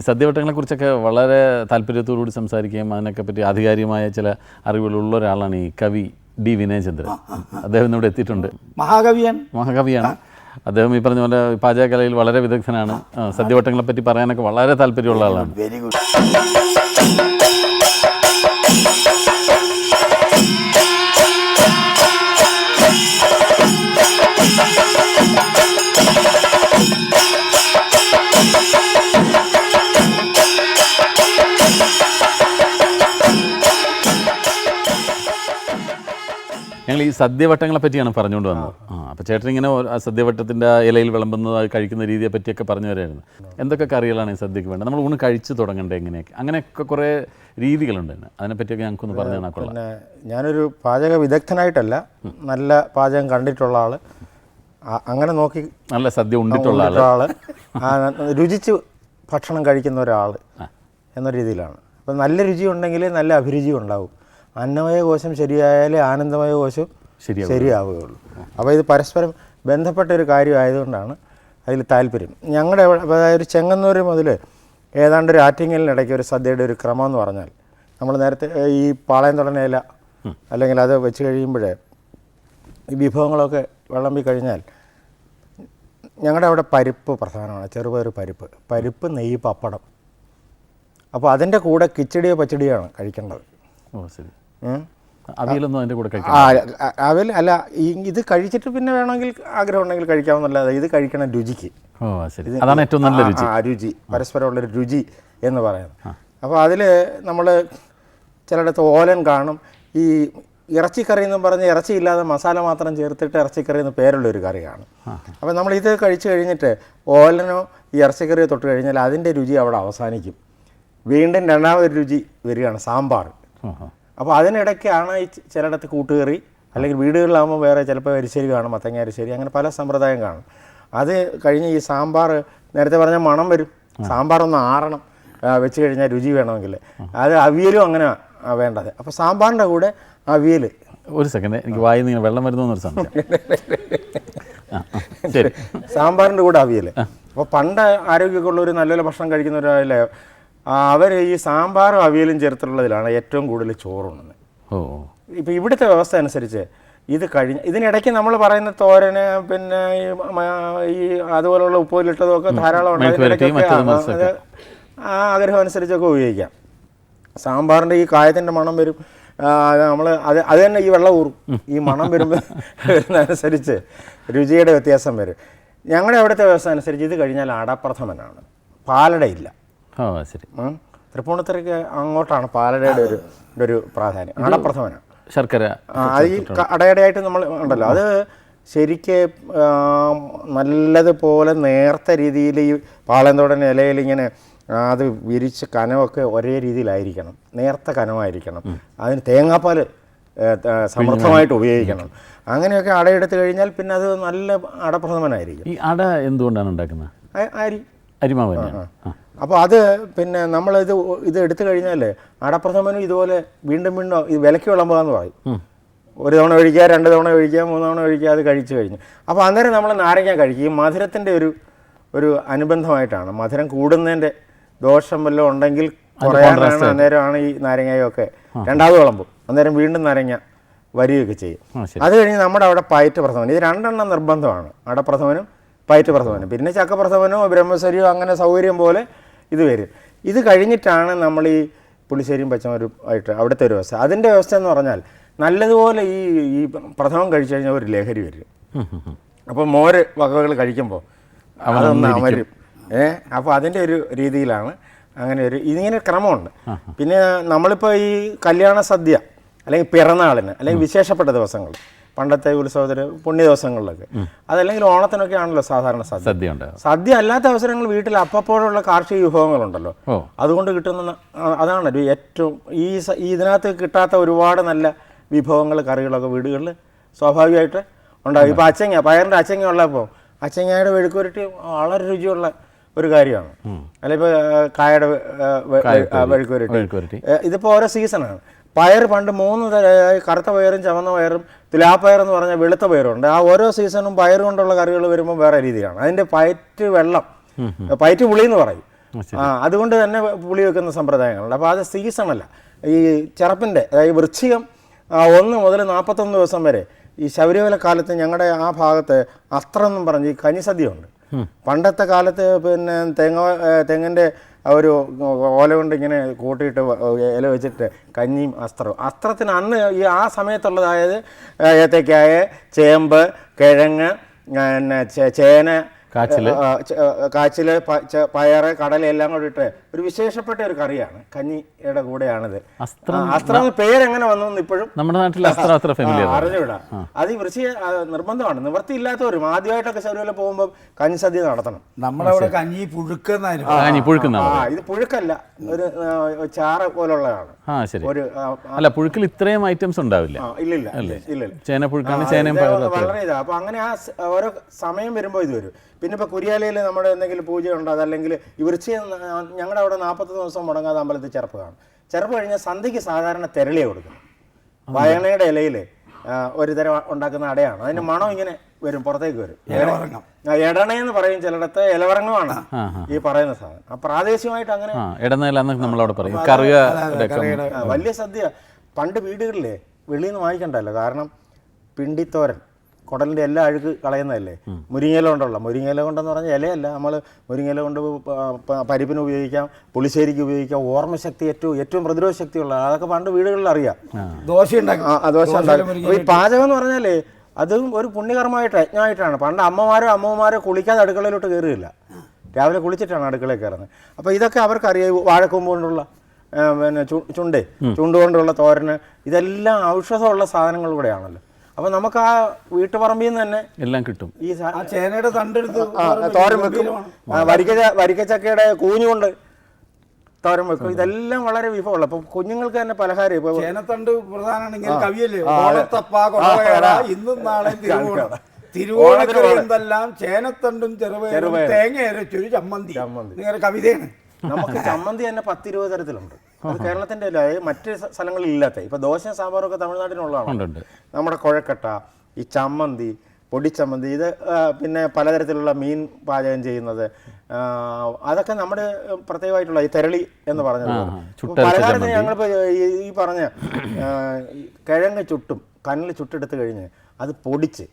ഈ സദ്യവട്ടങ്ങളെ കുറിച്ചൊക്കെ വളരെ താല്പര്യത്തോടുകൂടി സംസാരിക്കുകയും അതിനൊക്കെ പറ്റി ആധികാരികമായ ചില അറിവുകളുള്ള ഒരാളാണ് ഈ കവി ഡി വിനയചന്ദ്രൻ. അദ്ദേഹം ഇന്നിവിടെ എത്തിയിട്ടുണ്ട്. മഹാകവിയൻ മഹാകവിയാണ്. അദ്ദേഹം ഈ പറഞ്ഞ പോലെ പാചകകലയിൽ വളരെ വിദഗ്ധനാണ്. സദ്യവട്ടങ്ങളെ പറ്റി പറയാനൊക്കെ വളരെ താല്പര്യമുള്ള ആളാണ്. വെരി ഗുഡ് ഈ സദ്യവട്ടങ്ങളെ പറ്റിയാണ് പറഞ്ഞുകൊണ്ട് വന്നത്. ആ. അപ്പോൾ ചേട്ടൻ ഇങ്ങനെ സദ്യവട്ടത്തിന്റെ സദ്യവട്ടത്തിന്റെ ഇലയിൽ വിളമ്പുന്നത് കഴിക്കുന്ന രീതിയെ പറ്റിയൊക്കെ പറഞ്ഞു വരായിരുന്നു എന്തൊക്കെ കറികളാണ് ഈ സദ്യക്ക് വേണ്ടത്? നമ്മൾ ഊണ് കഴിച്ചു തുടങ്ങേണ്ടത് എങ്ങനെയൊക്കെ? അങ്ങനെയൊക്കെ കുറേ രീതികളുണ്ട് ഇതിന്. അതിനെപ്പറ്റിയൊക്കെ ഞങ്ങൾക്കൊന്ന് പറഞ്ഞു തന്നാൽ കൊള്ളാം. പിന്നെ ഞാനൊരു പാചക വിദഗ്ധനായിട്ടല്ല നല്ല പാചകം കണ്ടിട്ടുള്ള ആൾ. അങ്ങനെ നോക്കി നല്ല സദ്യ ഉണ്ടിട്ടുള്ള ആൾ ആൾ. രുചിച്ച് ഭക്ഷണം കഴിക്കുന്ന ഒരാൾ എന്ന രീതിയിലാണ്. അപ്പം നല്ല രുചി ഉണ്ടെങ്കിൽ നല്ല അഭിരുചി ഉണ്ടാവും അന്നമയ കോശം ശരിയായാലേ ആനന്ദമയ കോശം ശരിയാവും. ശരിയാവുകയുള്ളൂ. അപ്പോൾ ഇത് പരസ്പരം ബന്ധപ്പെട്ട ഒരു കാര്യമായതുകൊണ്ടാണ് അതിൽ താല്പര്യം. ഞങ്ങളുടെ അതായത് ഒരു ചെങ്ങന്നൂർ മുതൽ ഏതാണ്ട് ഒരു ആറ്റിങ്ങലിനിടയ്ക്ക് ഒരു സദ്യയുടെ ഒരു ക്രമം എന്ന് പറഞ്ഞാൽ നമ്മൾ നേരത്തെ ഈ പാളയം തുടങ്ങിയ ഇല അല്ലെങ്കിൽ അത് വെച്ച് കഴിയുമ്പോഴേ ഈ വിഭവങ്ങളൊക്കെ വിളമ്പി കഴിഞ്ഞാൽ ഞങ്ങളുടെ അവിടെ പരിപ്പ് പ്രധാനമാണ് ചെറുപയർ പരിപ്പ്. പരിപ്പ് നെയ്യ് പപ്പടം. അപ്പോൾ അതിന്റെ കൂടെ കിച്ചടിയോ പച്ചടിയോ ആണ് കഴിക്കേണ്ടത്. ഓ ശരി. അവിയലൊന്നും അതിന്റെ കൂടെ കഴിക്കാം ആ അ- അവൽ അല്ല ഈ ഇത് കഴിച്ചിട്ട് പിന്നെ വേണമെങ്കിൽ ആഗ്രഹം ഉണ്ടെങ്കിൽ കഴിക്കാമെന്നല്ലാതെ ഇത് കഴിക്കണം രുചിക്ക്. ഓ ശരി. അതാണ് ഏറ്റവും നല്ല രുചി. ആ, രുചി. പരസ്പരമുള്ളൊരു രുചി എന്ന് പറയുന്നത്. അപ്പോൾ അതിൽ നമ്മൾ ചിലയിടത്ത് ഓലൻ കാണും. ഈ ഇറച്ചിക്കറി എന്നും പറഞ്ഞ് ഇറച്ചിയില്ലാതെ മസാല മാത്രം ചേർത്തിട്ട് ഇറച്ചിക്കറി എന്ന് പേരുള്ള ഒരു കറിയാണ് അപ്പോൾ നമ്മൾ ഇത് കഴിച്ചു കഴിഞ്ഞിട്ട് ഓലനോ ഈ ഇറച്ചിക്കറിയോ തൊട്ട് കഴിഞ്ഞാൽ അതിന്റെ രുചി അവിടെ അവസാനിക്കും. വീണ്ടും രണ്ടാമതൊരു രുചി വരികയാണ് സാമ്പാർ. അപ്പോൾ അതിനിടയ്ക്കാണ് ഈ ചിലയിടത്ത് കൂട്ടുകറി അല്ലെങ്കിൽ വീടുകളിലാകുമ്പോൾ വേറെ ചിലപ്പോൾ അരിശ്ശേരി കാണും മത്തങ്ങ അരിശ്ശേരി അങ്ങനെ പല സമ്പ്രദായം കാണും. അത് കഴിഞ്ഞ് ഈ സാമ്പാർ നേരത്തെ പറഞ്ഞ മണം വരും. സാമ്പാർ ഒന്ന് ആറണം വെച്ച് കഴിഞ്ഞാൽ രുചി വേണമെങ്കിൽ. അത് അവിയലും അങ്ങനെ വേണ്ടത്. അപ്പോൾ സാമ്പാറിന്റെ കൂടെ അവിയൽ ഒരു സെക്കൻഡ് എനിക്ക് വായിൽ നിന്ന് വെള്ളം വരുന്നു എന്നൊരു സംശയം. ആ, ആ, ശരി. സാമ്പാറിന്റെ കൂടെ അവിയൽ അപ്പോൾ പണ്ട് ആരോഗ്യമൊക്കെ ഒരു നല്ലൊരു ഭക്ഷണം കഴിക്കുന്നവരല്ലേ അവർ ഈ സാമ്പാറും അവിയലും ചേർത്തിട്ടുള്ളതിലാണ് ഏറ്റവും കൂടുതൽ ചോറുണ്ണുന്നത്. ഓ. ഇപ്പം ഇവിടുത്തെ വ്യവസ്ഥ അനുസരിച്ച് ഇത് കഴിഞ്ഞ് ഇതിനിടയ്ക്ക് നമ്മൾ പറയുന്ന തോരന് പിന്നെ ഈ അതുപോലുള്ള ഉപ്പോലിട്ടതും ഒക്കെ ധാരാളം ഉണ്ട്. അതിനിടയ്ക്കൊക്കെ ആ ആഗ്രഹം അനുസരിച്ചൊക്കെ ഉപയോഗിക്കാം. സാമ്പാറിന്റെ ഈ കായത്തിന്റെ മണം വരും. നമ്മൾ അത് അത് തന്നെ ഈ വെള്ളം ഊറും. ഈ മണം വരുമ്പോൾ വരുന്നതനുസരിച്ച് രുചിയുടെ വ്യത്യാസം വരും. ഞങ്ങളുടെ അവിടുത്തെ വ്യവസ്ഥ അനുസരിച്ച് ഇത് കഴിഞ്ഞാൽ അടപ്രഥമനാണ്. പാലടയില്ല. ഓ ശരി. തൃപ്പൂണിത്തറയ്ക്ക് അങ്ങോട്ടാണ് പാലടയുടെ ഒരു ഒരു പ്രാധാന്യം. അടപ്രഥമനാണ്. ശർക്കര ആ, അത് ഈ അടയടയായിട്ട് നമ്മൾ ഉണ്ടല്ലോ. അത് ശരിക്ക് നല്ലതുപോലെ നേർത്ത രീതിയിൽ ഈ പാളയന്തോടൻ ഇലയിൽ ഇങ്ങനെ അത് വിരിച്ച് കനമൊക്കെ ഒരേ രീതിയിലായിരിക്കണം. നേർത്ത കനമായിരിക്കണം അതിന് തേങ്ങാപ്പാൽ സമൃദ്ധമായിട്ട് ഉപയോഗിക്കണം. അങ്ങനെയൊക്കെ അടയെടുത്ത് കഴിഞ്ഞാൽ പിന്നെ അത് നല്ല അടപ്രഥമനായിരിക്കും. ഈ അട എന്തുകൊണ്ടാണ് ഉണ്ടാക്കുന്നത്? ആ- അരി. അരിമാവ് തന്നെയാണ്. അപ്പോൾ അത് പിന്നെ നമ്മൾ ഇത് ഇത് എടുത്തു കഴിഞ്ഞാൽ അടപ്രഥമനും ഇതുപോലെ വീണ്ടും വീണ്ടും ഇത് വിലക്ക് വിളമ്പാന്ന് പറയും. ഒരു തവണ ഒഴിക്കുക രണ്ട് തവണ ഒഴിക്കുക മൂന്ന് തവണ ഒഴിക്കുക അത് കഴിച്ചു കഴിഞ്ഞു. അപ്പോൾ അന്നേരം നമ്മൾ നാരങ്ങ കഴിക്കും. ഈ മധുരത്തിന്റെ ഒരു ഒരു അനുബന്ധമായിട്ടാണ്. മധുരം കൂടുന്നതിന്റെ ദോഷം വല്ലതും ഉണ്ടെങ്കിൽ കുറയാനാണ് അന്നേരമാണ് ഈ നാരങ്ങയൊക്കെ രണ്ടാമത് വിളമ്പും. അന്നേരം വീണ്ടും നാരങ്ങ വരികയൊക്കെ ചെയ്യും. അത് കഴിഞ്ഞ് നമ്മുടെ അവിടെ പയറ്റ് പ്രഥമൻ. ഇത് രണ്ടെണ്ണം നിർബന്ധമാണ്. അടപ്രഥമനും പയറ്റ് പ്രസവനം പിന്നെ ചക്ക പ്രസവനോ ബ്രഹ്മസരിയോ അങ്ങനെ സൗകര്യം പോലെ ഇത് വരും. ഇത് കഴിഞ്ഞിട്ടാണ് നമ്മൾ ഈ പുളിശ്ശേരിയും പച്ചമരും ആയിട്ട് അവിടുത്തെ ഒരു വ്യവസ്ഥ. അതിന്റെ വ്യവസ്ഥ എന്ന് പറഞ്ഞാൽ നല്ലതുപോലെ ഈ ഈ പ്രഥമം കഴിച്ചു കഴിഞ്ഞാൽ ഒരു ലഹരി വരും. അപ്പോൾ മോര് വകകൾ കഴിക്കുമ്പോൾ അതൊന്ന് അമരും. ഏ? അപ്പോൾ അതിന്റെ ഒരു രീതിയിലാണ് അങ്ങനെ ഒരു ഇതിങ്ങനെ ക്രമമുണ്ട്. പിന്നെ നമ്മളിപ്പോൾ ഈ കല്യാണ സദ്യ അല്ലെങ്കിൽ പിറന്നാളിന് അല്ലെങ്കിൽ വിശേഷപ്പെട്ട ദിവസങ്ങൾ പണ്ടത്തെ ഉത്സവത്തിന് പുണ്യ ദിവസങ്ങളിലൊക്കെ. അതല്ലെങ്കിൽ ഓണത്തിനൊക്കെ ആണല്ലോ സാധാരണ സദ്യ. സദ്യ അല്ലാത്ത അവസരങ്ങൾ വീട്ടിൽ അപ്പപ്പോഴുള്ള കാർഷിക വിഭവങ്ങളുണ്ടല്ലോ. അതുകൊണ്ട് കിട്ടുന്ന അതാണ് ഏറ്റവും ഈ ഇതിനകത്ത് കിട്ടാത്ത ഒരുപാട് നല്ല വിഭവങ്ങൾ കറികളൊക്കെ വീടുകളിൽ സ്വാഭാവികമായിട്ട് ഉണ്ടാകും. ഇപ്പോൾ അച്ചങ്ങ പയറിന്റെ അച്ചങ്ങ ഉള്ളപ്പോൾ അച്ചങ്ങയുടെ വെഴുക്കുരുട്ടി വളരെ രുചിയുള്ള ഒരു കാര്യമാണ്. അല്ലെ ഇപ്പോൾ കായയുടെ ഇതിപ്പോ വെഴുക്കുരുട്ടി ഇതിപ്പോൾ ഓരോ സീസണാണ്. പയർ പണ്ട് മൂന്ന് കറുത്ത പയറും ചുവന്ന പയറും തുലാപ്പയർ എന്ന് പറഞ്ഞ വെളുത്ത പയറുണ്ട്. ആ ഓരോ സീസണും പയർ കൊണ്ടുള്ള കറികൾ വരുമ്പോൾ വേറെ രീതിയാണ് അതിന്റെ പയറ്റ് വെള്ളം പയറ്റ് പുളി എന്ന് പറയും. ആ അതുകൊണ്ട് തന്നെ പുളി വെക്കുന്ന സമ്പ്രദായങ്ങളുണ്ട്. അപ്പോൾ അത് സീസണല്ല. ഈ ചെറുപ്പിന്റെ അതായത് വൃശ്ചികം ഒന്ന് മുതൽ നാൽപ്പത്തൊന്ന് ദിവസം വരെ ഈ ശബരിമല കാലത്ത് ഞങ്ങളുടെ ആ ഭാഗത്ത് അസ്ത്രം എന്നും പറഞ്ഞ് ഈ കനിസദ്യ ഉണ്ട് പണ്ടത്തെ കാലത്ത് പിന്നെ തെങ്ങ തെങ്ങിന്റെ ഒരു ഓല കൊണ്ട് ഇങ്ങനെ കൂട്ടിയിട്ട് ഇല വെച്ചിട്ട് കഞ്ഞിയും അസ്ത്രവും. അസ്ത്രത്തിന് അന്ന് ഈ ആ സമയത്തുള്ളതായത് ഏത്തക്കായ ചേമ്പ് കിഴങ്ങ് പിന്നെ ചേന കാച്ചിൽ. കാച്ചിൽ പയറ് കടല എല്ലാം കൂടി ഇട്ട് ഒരു വിശേഷപ്പെട്ട ഒരു കറിയാണ്. കഞ്ഞിയുടെ കൂടെയാണിത്. അസ്ത്രം പേരെങ്ങനെ വന്നു ഇപ്പോഴും നമ്മുടെ നാട്ടിൽ അറിഞ്ഞുവിടാ അത് വൃശ്ചി നിർബന്ധമാണ് നിവൃത്തി ഇല്ലാത്തവരും നിവൃത്തിയില്ലാത്തവരും ആദ്യമായിട്ടൊക്കെ ശബരിമല പോകുമ്പോൾ കഞ്ഞി സദ്യ നടത്തണം. നമ്മുടെ അവിടെ കഞ്ഞി പുഴുക്കുന്ന ആ ഇത് പുഴുക്കല്ല. ഒരു ചാറ പോലുള്ളതാണ്. ആ ശരി. ഒരു അല്ല പുഴുക്കിൽ ഇത്രയും ഐറ്റംസ് ഉണ്ടാവില്ല. ഇല്ലില്ല ഇല്ലില്ല. ചേന പുഴുക്കാണ് ചേന വളരെ ഇതാ. അപ്പൊ അങ്ങനെ ആ ഓരോ സമയം വരുമ്പോൾ ഇത് വരും. പിന്നെ ഇപ്പോൾ കുരിയാലയിൽ നമ്മുടെ എന്തെങ്കിലും പൂജ ഉണ്ടോ? അതല്ലെങ്കിൽ വൃശ്ചികം ഞങ്ങളുടെ അവിടെ നാൽപ്പത്തൊന്ന് ദിവസം മുടങ്ങാതെ അമ്പലത്തിൽ ചെറുപ്പ് കാണും. ചെറുപ്പ് കഴിഞ്ഞാൽ സന്ധ്യയ്ക്ക് സാധാരണ തെരളിയെ കൊടുക്കും വയണയുടെ ഇലയിൽ ഒരു തരം ഉണ്ടാക്കുന്ന അടയാണ്. അതിന്റെ മണം ഇങ്ങനെ വരും പുറത്തേക്ക് വരും. എടണയെന്ന് പറയും ചിലയിടത്ത് ഇലവറങ്ങമാണ്. ഈ പറയുന്ന സാധനം. ആ പ്രാദേശികമായിട്ട് അങ്ങനെ നമ്മളവിടെ പറയും. വലിയ സദ്യ. പണ്ട് വീടുകളിലെ വെളിയിൽ നിന്ന് വാങ്ങിക്കണ്ടല്ലോ. കാരണം പിണ്ടിത്തോരൻ. കുടലിന്റെ എല്ലാ അഴുക്ക് കളയുന്നതല്ലേ? മുരിങ്ങയില കൊണ്ടുള്ള. മുരിങ്ങയില കൊണ്ടെന്ന് പറഞ്ഞാൽ ഇലയല്ല. നമ്മൾ മുരിങ്ങയില കൊണ്ട് പരിപ്പിന് ഉപയോഗിക്കാം പുളിശ്ശേരിക്ക് ഉപയോഗിക്കാം. ഓർമ്മശക്തി ഏറ്റവും ഏറ്റവും പ്രതിരോധ ശക്തിയുള്ള അതൊക്കെ പണ്ട് വീടുകളിൽ അറിയാം. ദോശ ഉണ്ടാക്കി. ദോശ ഉണ്ടാക്കും. ഈ പാചകം എന്ന് പറഞ്ഞാലേ അതും ഒരു പുണ്യകർമ്മമായിട്ട് യജ്ഞമായിട്ടാണ്. പണ്ട് അമ്മമാരോ അമ്മമാരോ കുളിക്കാതെ അടുക്കളയിലോട്ട് കയറിയില്ല രാവിലെ കുളിച്ചിട്ടാണ് അടുക്കളയിൽ കയറുന്നത്. അപ്പോൾ ഇതൊക്കെ അവർക്കറിയാം വാഴക്കൊമ്പ് കൊണ്ടുള്ള പിന്നെ ചുണ്ടേ. ചുണ്ട് ചുണ്ട് തോരന്. ഇതെല്ലാം ഔഷധമുള്ള സാധനങ്ങൾ കൂടെയാണല്ലോ. അപ്പോൾ നമുക്ക് ആ വീട്ടുപറമ്പിൽ നിന്ന് തന്നെ എല്ലാം കിട്ടും. ഈ സാ- ആ ചേനയുടെ തണ്ടെടുത്ത് ആ, തോരൻ വെക്കും. ആ, വരിക്ക വരിക്കച്ചക്കയുടെ കൂഞ്ഞുകൊണ്ട് തോരം തോരൻ വെക്കും. ഇതെല്ലാം വളരെ വിഭവമുള്ള അപ്പൊ കുഞ്ഞുങ്ങൾക്ക് തന്നെ പലഹാരം ഇപ്പൊ ചേനത്തണ്ട് പ്രധാനമാണെങ്കിൽ കവിയല്ലേ? ഓണത്തപ്പ കൊടകര ഇന്നും നാളെ തിരുവോണം തിരുവോണക്കറി എന്തെല്ലാം ചേനത്തണ്ടും ചെറുപയറും തേങ്ങ അരച്ചൊരു ചമ്മന്തി. ചമ്മന്തി. നിങ്ങളുടെ കവിതയാണ്. നമുക്ക് ചമ്മന്തി തന്നെ പത്തിരുപത് തരത്തിലുണ്ട്. അത് കേരളത്തിന്റെ അല്ല? അത് മറ്റ് സ്ഥ- സ്ഥലങ്ങളിൽ ഇല്ലാത്ത ഇപ്പൊ ദോശ സാമ്പാറൊക്കെ തമിഴ്നാട്ടിനുള്ളതാണ് നമ്മുടെ കുഴക്കട്ട ഈ ചമ്മന്തി പൊടിച്ചമ്മന്തി ഇത് പിന്നെ പലതരത്തിലുള്ള മീൻ പാചകം ചെയ്യുന്നത്. അതൊക്കെ നമ്മുടെ പ്രത്യേകമായിട്ടുള്ള ഈ തെരളി എന്ന് പറഞ്ഞത് പലഹാരത്തിന് ചമ്മന്തി. ഞങ്ങളിപ്പോ ഈ- പറഞ്ഞ കിഴങ്ങ് ചുട്ടും കണ്ണിൽ ചുട്ടെടുത്ത് കഴിഞ്ഞ് അത് പൊടിച്ച്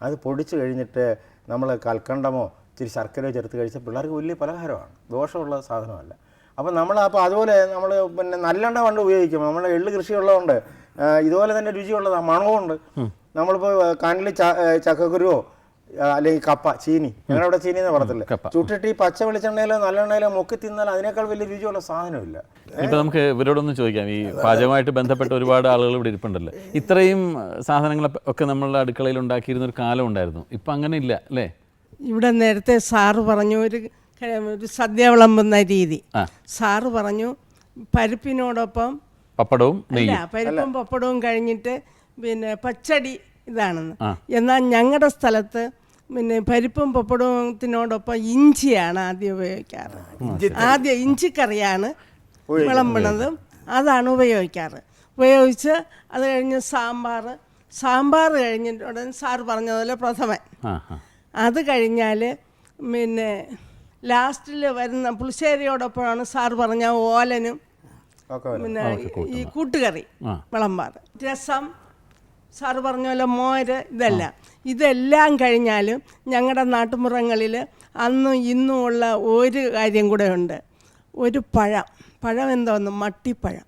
അത് പൊടിച്ച് കഴിഞ്ഞിട്ട് നമ്മൾ കൽക്കണ്ടമോ ഇച്ചിരി ശർക്കരയോ ചേർത്ത് കഴിച്ച പിള്ളേർക്ക് വലിയ പലഹാരമാണ്. ദോഷമുള്ള സാധനമല്ല. അപ്പം നമ്മൾ അപ്പോൾ അതുപോലെ നമ്മൾ പിന്നെ നല്ലെണ്ണ പണ്ട് ഉപയോഗിക്കും. നമ്മുടെ എള്ള് കൃഷിയുള്ളതുകൊണ്ട് ഇതുപോലെ തന്നെ രുചിയുള്ളതാണ് മണവുമുണ്ട്. നമ്മളിപ്പോൾ കാനിൽ ചക്കക്കുരുവോ അല്ലെങ്കിൽ കപ്പ ചീനി ഞങ്ങളുടെ അവിടെ ചീനി എന്ന് പറയത്തില്ല? ചുട്ടിട്ട് ഈ പച്ച വെളിച്ചെണ്ണയിലോ നല്ലെണ്ണയിലോ മുക്കി തിന്നാൽ അതിനേക്കാൾ വലിയ രുചിയുള്ള സാധനമില്ല. ഇപ്പൊ നമുക്ക് ഇവരോടൊന്ന് ചോദിക്കാം. ഈ പാചകമായിട്ട് ബന്ധപ്പെട്ട ഒരുപാട് ആളുകൾ ഇവിടെ ഇരിപ്പുണ്ടല്ലോ. ഇത്രയും സാധനങ്ങൾ ഒക്കെ നമ്മളുടെ അടുക്കളയിൽ ഉണ്ടാക്കിയിരുന്ന ഒരു കാലം ഉണ്ടായിരുന്നു. ഇപ്പൊ അങ്ങനെ ഇല്ല അല്ലേ? ഇവിടെ നേരത്തെ സാറ് പറഞ്ഞു ഒരു ഒരു സദ്യ വിളമ്പുന്ന രീതി. സാറ് പറഞ്ഞു പരിപ്പിനോടൊപ്പം പപ്പടവും അല്ല പരിപ്പും പപ്പടവും കഴിഞ്ഞിട്ട് പിന്നെ പച്ചടി ഇതാണെന്ന്. എന്നാൽ ഞങ്ങളുടെ സ്ഥലത്ത് പിന്നെ പരിപ്പും പപ്പടത്തിനോടൊപ്പം ഇഞ്ചിയാണ് ആദ്യം ഉപയോഗിക്കാറ്. ആദ്യം ഇഞ്ചിക്കറിയാണ് വിളമ്പണത് അതാണ് ഉപയോഗിക്കാറ്. ഉപയോഗിച്ച് അത് കഴിഞ്ഞ് സാമ്പാർ സാമ്പാർ കഴിഞ്ഞിട്ട് ഉടൻ സാറ് പറഞ്ഞതുപോലെ പ്രഥമൻ. അത് കഴിഞ്ഞാൽ പിന്നെ ലാസ്റ്റിൽ വരുന്ന പുളിശ്ശേരിയോടൊപ്പമാണ് സാർ പറഞ്ഞ ഓലനും. പിന്നെ ഈ കൂട്ടുകറി വിളമ്പാർ. വിളമ്പാറ് രസം. സാറ് പറഞ്ഞ പോലെ മോര് ഇതെല്ലാം. ഇതെല്ലാം കഴിഞ്ഞാലും ഞങ്ങളുടെ നാട്ടുമുറങ്ങളിൽ അന്നും ഇന്നും ഉള്ള ഒരു കാര്യം കൂടെ ഉണ്ട്. ഒരു പഴം. പഴം എന്തോന്ന്? മട്ടിപ്പഴം.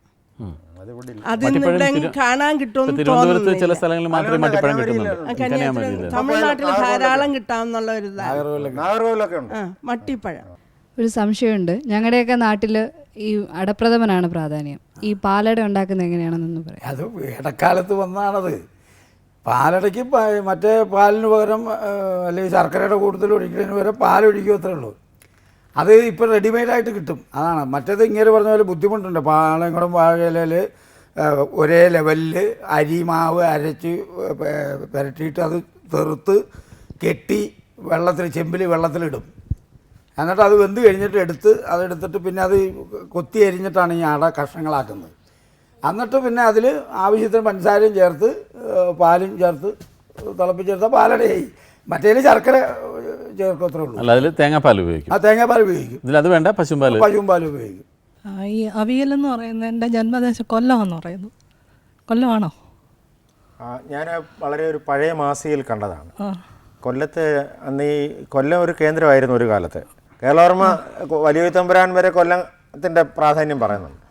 ഉം. അത് ഇവിടെ ഇല്ല. അതിന്നിവിടെ കാണാൻ കിട്ടും തിരുവനന്തപുരത്ത് ചില സ്ഥലങ്ങളിൽ മാത്രമേ മട്ടിപ്പഴം കിട്ടുന്നുള്ളൂ. തമിഴ്നാട്ടിൽ ധാരാളം കിട്ടാമെന്നുള്ള ഒരു നാഗർകോവിലൊക്കെ. മട്ടിപ്പഴം. ഒരു സംശയമുണ്ട്. ഞങ്ങളുടെയൊക്കെ നാട്ടിൽ ഈ അടപ്രഥമനാണ് പ്രാധാന്യം. ഈ പാലട ഉണ്ടാക്കുന്നത് എങ്ങനെയാണെന്നൊന്ന് പറയാം. അത് ഇടക്കാലത്ത് വന്നാണത്. പാലടയ്ക്ക് മറ്റേ പാലിന് പകരം അല്ലെങ്കിൽ ശർക്കരയുടെ കൂടുതൽ ഒഴിക്കുന്നതിന് പകരം പാലൊഴിക്കും അത്രേ ഉള്ളൂ. അത് ഇപ്പോൾ റെഡിമെയ്ഡായിട്ട് കിട്ടും. അതാണ്. മറ്റേത് ഇങ്ങനെ പറഞ്ഞ പോലെ ബുദ്ധിമുട്ടുണ്ട്. പാളയംകുളം വാഴയിലയിൽ ഒരേ ലെവലിൽ അരി മാവ് അരച്ച് പുരട്ടിയിട്ട് അത് തെറുത്ത് കെട്ടി വെള്ളത്തിൽ ചെമ്പിൽ വെള്ളത്തിലിടും എന്നിട്ട് അത് വെന്ത് കഴിഞ്ഞിട്ട് എടുത്ത് അതെടുത്തിട്ട് പിന്നെ അത് കൊത്തി അരിഞ്ഞിട്ടാണ് ഈ അട കഷ്ണങ്ങളാക്കുന്നത്. എന്നിട്ട് പിന്നെ അതിൽ ആവശ്യത്തിന് പഞ്ചസാരയും ചേർത്ത് പാലും ചേർത്ത് തിളപ്പിച്ചെടുത്താൽ പാലടയായി. മറ്റേതിൽ ശർക്കര ഏഹ് ചേർക്കും ഉള്ളൂ. അല്ല അതിൽ തേങ്ങാപ്പാൽ ഉപയോഗിക്കും. ആ തേങ്ങാപ്പാൽ ഉപയോഗിക്കും. ഇതിൽ അത് വേണ്ട പശുമ്പാൽ. പശുവും പാലും ഉപയോഗിക്കും. ആ, ഈ അവിയലെന്ന് പറയുന്നത് എന്റെ ജന്മദേശം കൊല്ലമെന്ന് പറയുന്നു. കൊല്ലമാണോ? ഞാൻ വളരെ ഒരു പഴയ മാസികയിൽ കണ്ടതാണ്. ആ. കൊല്ലത്ത് അന്ന് ഈ കൊല്ലം ഒരു കേന്ദ്രമായിരുന്നു ഒരു കാലത്ത്. കേരളവർമ്മ വലിയ തമ്പുരാൻ വരെ കൊല്ലത്തിന്റെ പ്രാധാന്യം പറയുന്നുണ്ട്.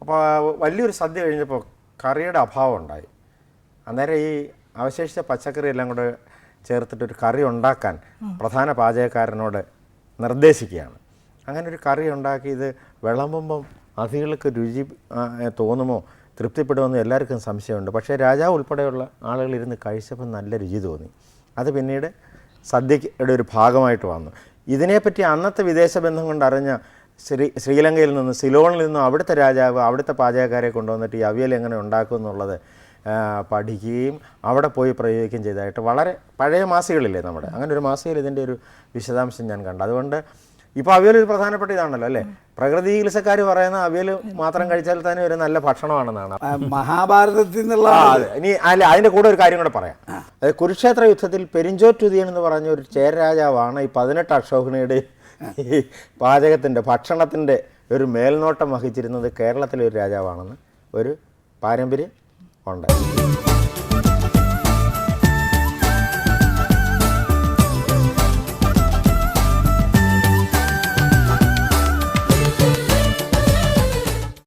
അപ്പോൾ വലിയൊരു സദ്യ കഴിഞ്ഞപ്പോൾ കറിയുടെ അഭാവം ഉണ്ടായി. അന്നേരം ഈ അവശേഷിച്ച പച്ചക്കറി എല്ലാം കൂടെ ചേർത്തിട്ട് ഒരു കറി ഉണ്ടാക്കാൻ പ്രധാന പാചകക്കാരനോട് നിർദ്ദേശിക്കുകയാണ്. അങ്ങനെ ഒരു കറി ഉണ്ടാക്കി ഇത് വിളമ്പുമ്പം അതികൾക്ക് രുചി തോന്നുമോ തൃപ്തിപ്പെടുമെന്ന് എല്ലാവർക്കും സംശയമുണ്ട്. പക്ഷേ രാജാവ് ഉൾപ്പെടെയുള്ള ആളുകൾ ഇരുന്ന് കഴിച്ചപ്പോൾ നല്ല രുചി തോന്നി. അത് പിന്നീട് സദ്യയുടെ ഒരു ഭാഗമായിട്ട് വന്നു. ഇതിനെപ്പറ്റി അന്നത്തെ വിദേശ ബന്ധം കൊണ്ട് അറിഞ്ഞ ശ്രീ ശ്രീലങ്കയിൽ നിന്ന് സിലോണിൽ നിന്നും അവിടുത്തെ രാജാവ് അവിടുത്തെ പാചകക്കാരെ കൊണ്ടുവന്നിട്ട് ഈ അവിയൽ എങ്ങനെ ഉണ്ടാക്കും എന്നുള്ളത് ആ, പഠിക്കുകയും അവിടെ പോയി പ്രയോഗിക്കുകയും ചെയ്തതായിട്ട് വളരെ പഴയ മാസികളില്ലേ നമ്മുടെ? അങ്ങനെ ഒരു മാസികയിൽ ഇതിന്റെ ഒരു വിശദാംശം ഞാൻ കണ്ടു. അതുകൊണ്ട് ഇപ്പോൾ അവിയൽ ഒരു പ്രധാനപ്പെട്ട ഇതാണല്ലോ അല്ലേ? പ്രകൃതി ചികിത്സക്കാർ പറയുന്ന അവിയൽ മാത്രം കഴിച്ചാൽ തന്നെ ഒരു നല്ല ഭക്ഷണമാണെന്നാണ്. മഹാഭാരതത്തിൽ നിന്നുള്ള. ഇനി അല്ല അതിന്റെ കൂടെ ഒരു കാര്യം കൂടെ പറയാം. അതായത് കുരുക്ഷേത്ര യുദ്ധത്തിൽ പെരിഞ്ചോറ്റുതിയൻ എന്ന് പറഞ്ഞ ഒരു ചേരരാജാവാണ് ഈ പതിനെട്ട് അക്ഷോഹിണിയുടെ ഈ പാചകത്തിന്റെ ഭക്ഷണത്തിന്റെ ഒരു മേൽനോട്ടം വഹിച്ചിരുന്നത് കേരളത്തിലെ ഒരു രാജാവാണെന്ന് ഒരു പാരമ്പര്യം. ഉണ്ട്